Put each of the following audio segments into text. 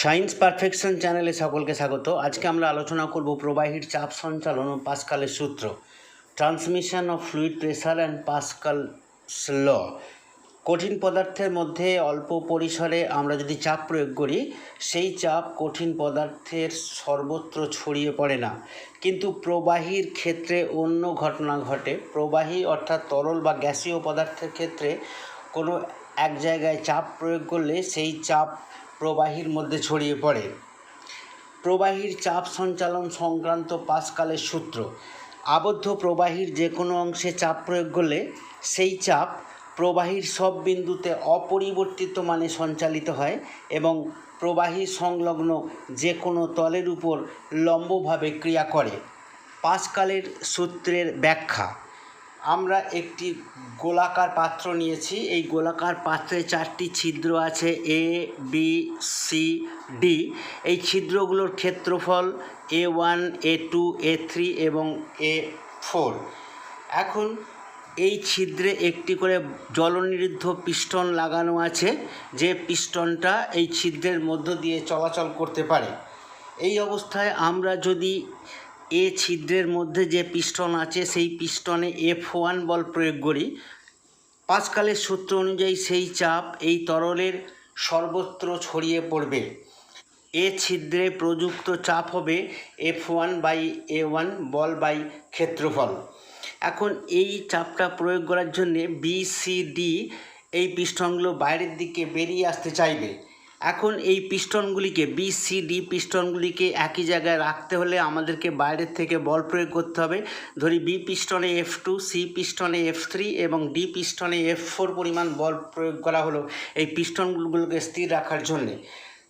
Science perfection চ্যানেলে সকলকে স্বাগত। আজকে আমরা আলোচনা করব প্রবাহীর চাপ সঞ্চালন ও পাস্কালের সূত্র। Transmission of fluid pressure and Pascal law কঠিন পদার্থের মধ্যে অল্প পরিসরে আমরা যদি চাপ প্রয়োগ করি, সেই চাপ কঠিন পদার্থের সর্বত্র ছড়িয়ে পড়ে না। কিন্তু প্রবাহীর ক্ষেত্রে অন্য ঘটনা ঘটে। প্রবাহী অর্থাৎ তরল বা গ্যাসীয় পদার্থের ক্ষেত্রে কোনো এক জায়গায় চাপ প্রয়োগ করলে সেই চাপ প্রবাহীর মধ্যে ছড়িয়ে পড়ে। প্রবাহীর চাপ সঞ্চালন সংক্রান্ত পাসকালের সূত্র। আবদ্ধ প্রবাহীর যে কোনো অংশে চাপ প্রয়োগ করলে সেই চাপ প্রবাহীর সব বিন্দুতে অপরিবর্তিত মানে সঞ্চালিত হয় এবং প্রবাহী সংলগ্ন যে কোনো তলের উপর লম্বভাবে ক্রিয়া করে। পাসকালের সূত্রের ব্যাখ্যা। আমরা একটি গোলাকার পাত্র নিয়েছি। এই গোলাকার পাত্রে চারটি ছিদ্র আছে এ বি সি ডি এই ছিদ্রগুলোর ক্ষেত্রফল A one A two A three এবং এ ফোর এখন এই ছিদ্রে একটি করে জলনিরুদ্ধ পিস্টন লাগানো আছে, যে পিস্টনটা এই ছিদ্রের মধ্য দিয়ে চলাচল করতে পারে। এই অবস্থায় আমরা যদি এ ছিদ্রের মধ্যে যে পিস্টন আছে, সেই পিস্টনে এফ ওয়ান বল প্রয়োগ করি। পাঁচকালের সূত্র অনুযায়ী সেই চাপ এই তরলের সর্বত্র ছড়িয়ে পড়বে। এ ছিদ্রে প্রযুক্ত চাপ হবে F one by A one ball by ক্ষেত্রফল। এখন এই চাপটা প্রয়োগ করার জন্যে বি সি ডি এই পিস্টনগুলো বাইরের দিকে বেরিয়ে আসতে চাইবে। এখন এই পিস্টনগুলিকে বি সি ডি পিস্টনগুলিকে একই জায়গায় রাখতে হলে আমাদেরকে বাইরের থেকে বল প্রয়োগ করতে হবে। ধরি বি পিস্টনে এফ টু সি পিস্টনে এফ থ্রি এবং ডি পিস্টনে এফ ফোর পরিমাণ বল প্রয়োগ করা হলো এই পিস্টনগুলোকে স্থির রাখার জন্যে।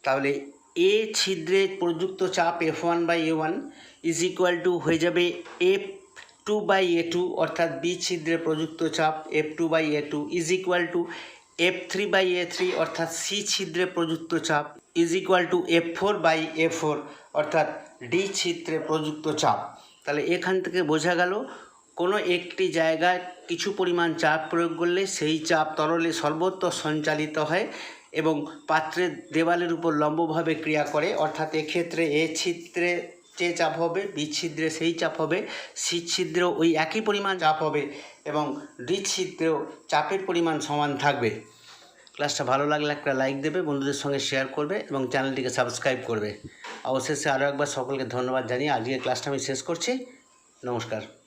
তাহলে এ ছিদ্রে প্রযুক্ত চাপ F one by A one is equal to হয়ে যাবে F two by A two অর্থাৎ বি ছিদ্রে প্রযুক্ত চাপ F two by A two is equal to F three by A three অর্থাৎ সি ছিদ্রে প্রযুক্ত চাপ is equal to F four by A four অর্থাৎ ডি ছিদ্রে প্রযুক্ত চাপ। তাহলে এখান থেকে বোঝা গেল, কোনো একটি জায়গায় কিছু পরিমাণ চাপ প্রয়োগ করলে সেই চাপ তরলে সর্বত্র সঞ্চালিত হয় এবং পাত্রের দেওয়ালের উপর লম্বভাবে ক্রিয়া করে, অর্থাৎ এক্ষেত্রে এ ছিদ্রে যে চাপ হবে, বিচ্ছিদ্রে সেই চাপ হবে শীতছিদ্রেও ওই একই পরিমাণ চাপ হবে এবং ডি চাপের পরিমাণ সমান থাকবে। ক্লাসটা ভালো লাগলে একটা লাইক দেবে, বন্ধুদের সঙ্গে শেয়ার করবে এবং চ্যানেলটিকে সাবস্ক্রাইব করবে। অবশেষে আরও একবার সকলকে ধন্যবাদ জানিয়ে আজকে ক্লাসটা আমি শেষ করছি। নমস্কার।